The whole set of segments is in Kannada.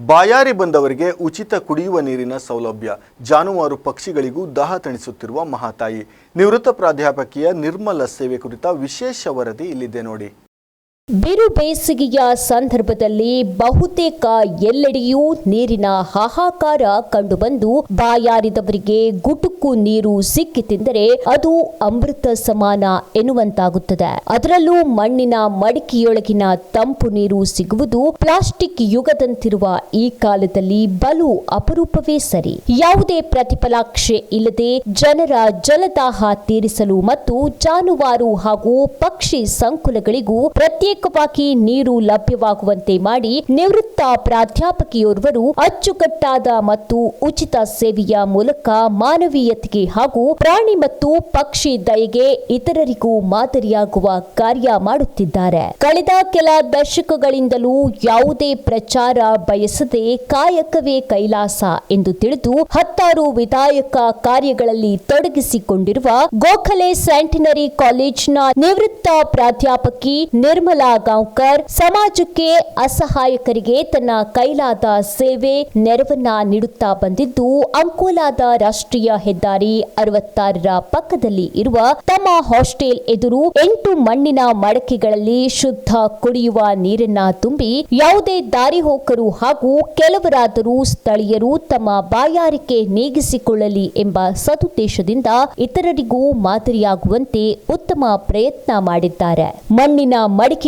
ಬಾಯಾರಿ ಬಂದವರಿಗೆ ಉಚಿತ ಕುಡಿಯುವ ನೀರಿನ ಸೌಲಭ್ಯ. ಜಾನುವಾರು ಪಕ್ಷಿಗಳಿಗೂ ದಾಹ ತಣಿಸುತ್ತಿರುವ ಮಹಾತಾಯಿ. ನಿವೃತ್ತ ಪ್ರಾಧ್ಯಾಪಕಿಯ ನಿರ್ಮಲ ಸೇವೆ ಕುರಿತ ವಿಶೇಷ ವರದಿ ಇಲ್ಲಿದೆ ನೋಡಿ. ಬಿರು ಬೇಸಿಗೆಯ ಸಂದರ್ಭದಲ್ಲಿ ಬಹುತೇಕ ಎಲ್ಲೆಡೆಯೂ ನೀರಿನ ಹಾಹಾಕಾರ ಕಂಡುಬಂದು ಬಾಯಾರಿದವರಿಗೆ ಗುಟುಕು ನೀರು ಸಿಕ್ಕಿ ತಿಂದರೆ ಅದು ಅಮೃತ ಸಮಾನ ಎನ್ನುವಂತಾಗುತ್ತದೆ. ಅದರಲ್ಲೂ ಮಣ್ಣಿನ ಮಡಿಕೆಯೊಳಗಿನ ತಂಪು ನೀರು ಸಿಗುವುದು ಪ್ಲಾಸ್ಟಿಕ್ ಯುಗದಂತಿರುವ ಈ ಕಾಲದಲ್ಲಿ ಬಲು ಅಪರೂಪವೇ ಸರಿ. ಯಾವುದೇ ಪ್ರತಿಫಲಾಕ್ಷೆ ಇಲ್ಲದೆ ಜನರ ಜಲದಾಹ ತೀರಿಸಲು ಮತ್ತು ಜಾನುವಾರು ಹಾಗೂ ಪಕ್ಷಿ ಸಂಕುಲಗಳಿಗೂ ಪ್ರತ್ಯೇಕವಾಗಿ ನೀರು ಲಭ್ಯವಾಗುವಂತೆ ಮಾಡಿ ನಿವೃತ್ತ ಪ್ರಾಧ್ಯಾಪಕಿಯೋರ್ವರು ಅಚ್ಚುಕಟ್ಟಾದ ಮತ್ತು ಉಚಿತ ಸೇವೆಯ ಮೂಲಕ ಮಾನವೀಯತೆಗೆ ಹಾಗೂ ಪ್ರಾಣಿ ಮತ್ತು ಪಕ್ಷಿ ದಯೆಗೆ ಇತರರಿಗೂ ಮಾದರಿಯಾಗುವ ಕಾರ್ಯ ಮಾಡುತ್ತಿದ್ದಾರೆ. ಕಳೆದ ಕೆಲ ದಶಕಗಳಿಂದಲೂ ಯಾವುದೇ ಪ್ರಚಾರ ಬಯಸದೆ ಕಾಯಕವೇ ಕೈಲಾಸ ಎಂದು ತಿಳಿದು ಹತ್ತಾರು ವಿಧಾಯಕ ಕಾರ್ಯಗಳಲ್ಲಿ ತೊಡಗಿಸಿಕೊಂಡಿರುವ ಗೋಖಲೆ ಸ್ಯಾಂಟಿನರಿ ಕಾಲೇಜ್ನ ನಿವೃತ್ತ ಪ್ರಾಧ್ಯಾಪಕಿ ನಿರ್ಮಲಾ ಗಾಂವ್ಕರ್ ಸಮಾಜಕ್ಕೆ ಅಸಹಾಯಕರಿಗೆ ತನ್ನ ಕೈಲಾದ ಸೇವೆ ನೆರವನ್ನ ನೀಡುತ್ತಾ ಬಂದಿದ್ದು, ಅಂಕೋಲಾದ ರಾಷ್ಟ್ರೀಯ ಹೆದ್ದಾರಿ ಅರವತ್ತಾರರ ಪಕ್ಕದಲ್ಲಿ ಇರುವ ತಮ್ಮ ಹಾಸ್ಟೆಲ್ ಎದುರು ಎಂಟು ಮಣ್ಣಿನ ಮಡಕೆಗಳಲ್ಲಿ ಶುದ್ಧ ಕುಡಿಯುವ ನೀರನ್ನ ತುಂಬಿ ಯಾವುದೇ ದಾರಿ ಹೋಕರು ಹಾಗೂ ಕೆಲವರಾದರೂ ಸ್ಥಳೀಯರು ತಮ್ಮ ಬಾಯಾರಿಕೆ ನೀಗಿಸಿಕೊಳ್ಳಲಿ ಎಂಬ ಸದುದ್ದೇಶದಿಂದ ಇತರರಿಗೂ ಮಾದರಿಯಾಗುವಂತೆ ಉತ್ತಮ ಪ್ರಯತ್ನ ಮಾಡಿದ್ದಾರೆ. ಮಣ್ಣಿನ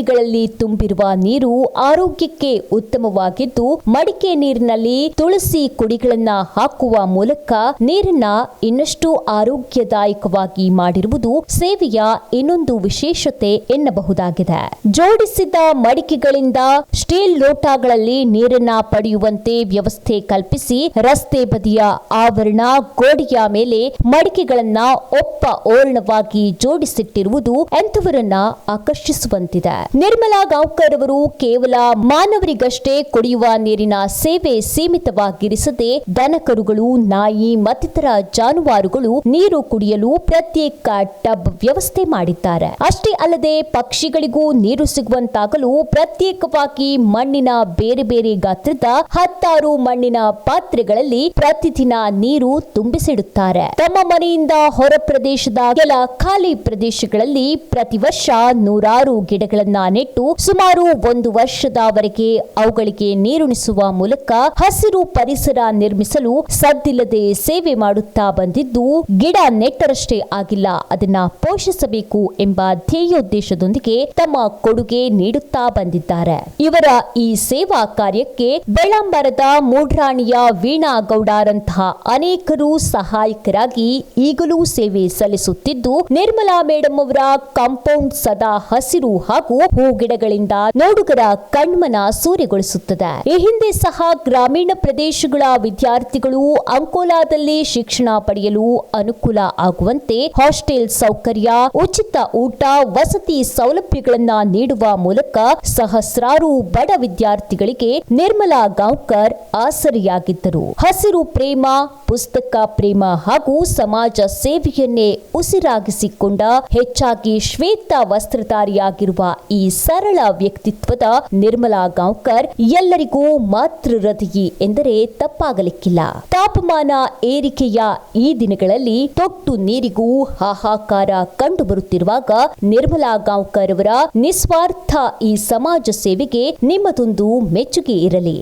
ಮಡಿಕೆಗಳಲ್ಲಿ ತುಂಬಿರುವ ನೀರು ಆರೋಗ್ಯಕ್ಕೆ ಉತ್ತಮವಾಗಿದ್ದು, ಮಡಿಕೆ ನೀರಿನಲ್ಲಿ ತುಳಸಿ ಕುಡಿಗಳನ್ನು ಹಾಕುವ ಮೂಲಕ ನೀರನ್ನ ಇನ್ನಷ್ಟು ಆರೋಗ್ಯದಾಯಕವಾಗಿ ಮಾಡಿರುವುದು ಸೇವೆಯ ಇನ್ನೊಂದು ವಿಶೇಷತೆ ಎನ್ನಬಹುದಾಗಿದೆ. ಜೋಡಿಸಿದ ಮಡಿಕೆಗಳಿಂದ ಸ್ಟೀಲ್ ಲೋಟಗಳಲ್ಲಿ ನೀರನ್ನ ಪಡೆಯುವಂತೆ ವ್ಯವಸ್ಥೆ ಕಲ್ಪಿಸಿ ರಸ್ತೆ ಬದಿಯ ಆವರಣ, ಗೋಡೆಯ ಮೇಲೆ ಮಡಿಕೆಗಳನ್ನ ಒಪ್ಪ ಓರಣವಾಗಿ ಜೋಡಿಸಿಟ್ಟಿರುವುದು ಎಂಥವರನ್ನ ಆಕರ್ಷಿಸುವಂತಿದೆ. ನಿರ್ಮಲಾ ಗಾಂವ್ಕರ್ ಅವರು ಕೇವಲ ಮಾನವರಿಗಷ್ಟೇ ಕುಡಿಯುವ ನೀರಿನ ಸೇವೆ ಸೀಮಿತವಾಗಿರಿಸದೆ ದನಕರುಗಳು ನಾಯಿ, ಮತ್ತಿತರ ಜಾನುವಾರುಗಳು ನೀರು ಕುಡಿಯಲು ಪ್ರತ್ಯೇಕ ಟಬ್ ವ್ಯವಸ್ಥೆ ಮಾಡಿದ್ದಾರೆ. ಅಷ್ಟೇ ಅಲ್ಲದೆ ಪಕ್ಷಿಗಳಿಗೂ ನೀರು ಸಿಗುವಂತಾಗಲು ಪ್ರತ್ಯೇಕವಾಗಿ ಮಣ್ಣಿನ ಬೇರೆ ಬೇರೆ ಗಾತ್ರದ ಹತ್ತಾರು ಮಣ್ಣಿನ ಪಾತ್ರೆಗಳಲ್ಲಿ ಪ್ರತಿದಿನ ನೀರು ತುಂಬಿಸಿಡುತ್ತಾರೆ. ತಮ್ಮ ಮನೆಯಿಂದ ಹೊರ ಪ್ರದೇಶದ ಕೆಲ ಖಾಲಿ ಪ್ರದೇಶಗಳಲ್ಲಿ ಪ್ರತಿ ವರ್ಷ ನೂರಾರು ಗಿಡಗಳನ್ನ ನೆಟ್ಟು ಸುಮಾರು ಒಂದು ವರ್ಷದವರೆಗೆ ಅವುಗಳಿಗೆ ನೀರುಣಿಸುವ ಮೂಲಕ ಹಸಿರು ಪರಿಸರ ನಿರ್ಮಿಸಲು ಸದ್ದಿಲ್ಲದೆ ಸೇವೆ ಮಾಡುತ್ತಾ ಬಂದಿದ್ದು, ಗಿಡ ನೆಟ್ಟರಷ್ಟೇ ಆಗಿಲ್ಲ, ಅದನ್ನ ಪೋಷಿಸಬೇಕು ಎಂಬ ಧ್ಯೇಯೋದ್ದೇಶದೊಂದಿಗೆ ತಮ್ಮ ಕೊಡುಗೆ ನೀಡುತ್ತಾ ಬಂದಿದ್ದಾರೆ. ಇವರ ಈ ಸೇವಾ ಕಾರ್ಯಕ್ಕೆ ಬೆಳಂಬರದ ಮೂಢ್ರಾಣಿಯ ವೀಣಾ ಗೌಡರಂತಹ ಅನೇಕರು ಸಹಾಯಕರಾಗಿ ಈಗಲೂ ಸೇವೆ ಸಲ್ಲಿಸುತ್ತಿದ್ದು, ನಿರ್ಮಲಾ ಮೇಡಂ ಅವರ ಕಾಂಪೌಂಡ್ ಸದಾ ಹಸಿರು ಹಾಗೂ ಹೂಗಿಡಗಳಿಂದ ನೋಡುಗರ ಕಣ್ಮನ ಸೂರೆಗೊಳಿಸುತ್ತದೆ. ಈ ಹಿಂದೆ ಸಹ ಗ್ರಾಮೀಣ ಪ್ರದೇಶಗಳ ವಿದ್ಯಾರ್ಥಿಗಳು ಅಂಕೋಲಾದಲ್ಲಿ ಶಿಕ್ಷಣ ಪಡೆಯಲು ಅನುಕೂಲ ಆಗುವಂತೆ ಹಾಸ್ಟೆಲ್ ಸೌಕರ್ಯ, ಉಚಿತ ಊಟ, ವಸತಿ ಸೌಲಭ್ಯಗಳನ್ನ ನೀಡುವ ಮೂಲಕ ಸಹಸ್ರಾರು ಬಡ ವಿದ್ಯಾರ್ಥಿಗಳಿಗೆ ನಿರ್ಮಲಾ ಗಾಂವ್ಕರ್ ಆಸರಿಯಾಗಿದ್ದರು. ಹಸಿರು ಪ್ರೇಮ, ಪುಸ್ತಕ ಪ್ರೇಮ ಹಾಗೂ ಸಮಾಜ ಸೇವೆಯನ್ನೇ ಉಸಿರಾಗಿಸಿಕೊಂಡ ಹೆಚ್ಚಾಗಿ ಶ್ವೇತ ವಸ್ತ್ರಧಾರಿಯಾಗಿರುವ ಈ ಸರಳ ವ್ಯಕ್ತಿತ್ವದ ನಿರ್ಮಲಾ ಗಾಂವ್ಕರ್ ಎಲ್ಲರಿಗೂ ಮಾತೃ ಹೃದಯಿ ಎಂದರೆ ತಪ್ಪಾಗಲಿಕ್ಕಿಲ್ಲ. ತಾಪಮಾನ ಏರಿಕೆಯ ಈ ದಿನಗಳಲ್ಲಿ ತೊಟ್ಟು ನೀರಿಗೂ ಹಾಹಾಕಾರ ಕಂಡು ಬರುತ್ತಿರುವಾಗ ನಿರ್ಮಲಾ ಗಾಂವ್ಕರ್ ಅವರ ನಿಸ್ವಾರ್ಥ ಈ ಸಮಾಜ ಸೇವೆಗೆ ನಿಮ್ಮದೊಂದು ಮೆಚ್ಚುಗೆ ಇರಲಿ.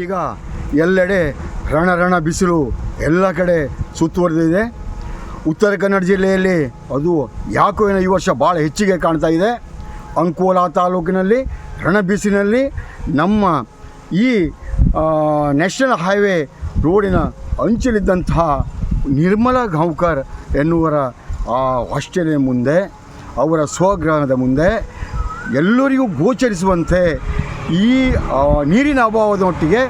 ಈಗ ಎಲ್ಲೆಡೆ ರಣ ರಣ ಬಿಸಿಲು ಎಲ್ಲ ಕಡೆ ಸುತ್ತುವರೆದಿದೆ. ಉತ್ತರ ಕನ್ನಡ ಜಿಲ್ಲೆಯಲ್ಲಿ ಅದು ಯಾಕೋ ಏನೋ ಈ ವರ್ಷ ಭಾಳ ಹೆಚ್ಚಿಗೆ ಕಾಣ್ತಾ ಇದೆ. ಅಂಕೋಲಾ ತಾಲೂಕಿನಲ್ಲಿ, ರಣಬೀಸಿನಲ್ಲಿ ನಮ್ಮ ಈ ನ್ಯಾಷನಲ್ ಹೈವೇ ರೋಡಿನ ಅಂಚಲಿದ್ದಂತಹ ನಿರ್ಮಲಾ ಗಾಂವ್ಕರ್ ಎನ್ನುವರ, ಆ ಹಾಸ್ಟೆಲಿನ ಮುಂದೆ, ಅವರ ಸ್ವಗ್ರಹದ ಮುಂದೆ ಎಲ್ಲರಿಗೂ ಗೋಚರಿಸುವಂತೆ ಈ ನೀರಿನ ಅಭಾವದ ಅಭಾವದೊಟ್ಟಿಗೆ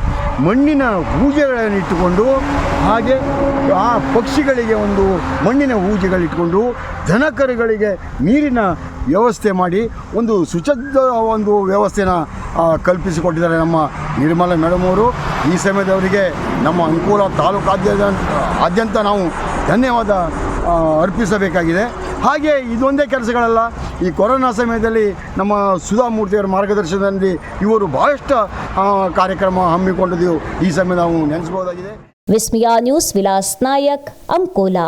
ಮಣ್ಣಿನ ಊಜೆಗಳನ್ನಿಟ್ಟುಕೊಂಡು ಹಾಗೆ ಆ ಪಕ್ಷಿಗಳಿಗೆ ಒಂದು ಮಣ್ಣಿನ ಹೂಜೆಗಳಿಟ್ಕೊಂಡು ದನಕರುಗಳಿಗೆ ನೀರಿನ ವ್ಯವಸ್ಥೆ ಮಾಡಿ ಒಂದು ಸುಚದ್ದ ಒಂದು ವ್ಯವಸ್ಥೆನ ಕಲ್ಪಿಸಿಕೊಟ್ಟಿದ್ದಾರೆ ನಮ್ಮ ನಿರ್ಮಲ ಮೇಡಮ್ ಅವರು. ಈ ಸಮಯದವರಿಗೆ ನಮ್ಮ ಅನುಕೂಲ ತಾಲೂಕಾದ್ಯಂತ, ಆದ್ಯಂತ ನಾವು ಧನ್ಯವಾದ ಅರ್ಪಿಸಬೇಕಾಗಿದೆ. ಹಾಗೆ ಇದೊಂದೇ ಕೆಲಸಗಳಲ್ಲ ಈ ಕೊರೋನಾ ಸಮಯದಲ್ಲಿ ನಮ್ಮ ಸುಧಾಮೂರ್ತಿಯವರ ಮಾರ್ಗದರ್ಶನದಲ್ಲಿ ಇವರು ಬಹಳಷ್ಟು ಕಾರ್ಯಕ್ರಮ ಹಮ್ಮಿಕೊಂಡಿದ್ದೆವು. ಈ ಸಮಯ ನಾವು ನೆನೆಸಬಹುದಾಗಿದೆ ವಿಸ್ಮಿಯಾ ನ್ಯೂಸ್ ವಿಲಾಸ್ ನಾಯಕ್ ಅಂಕೋಲಾ.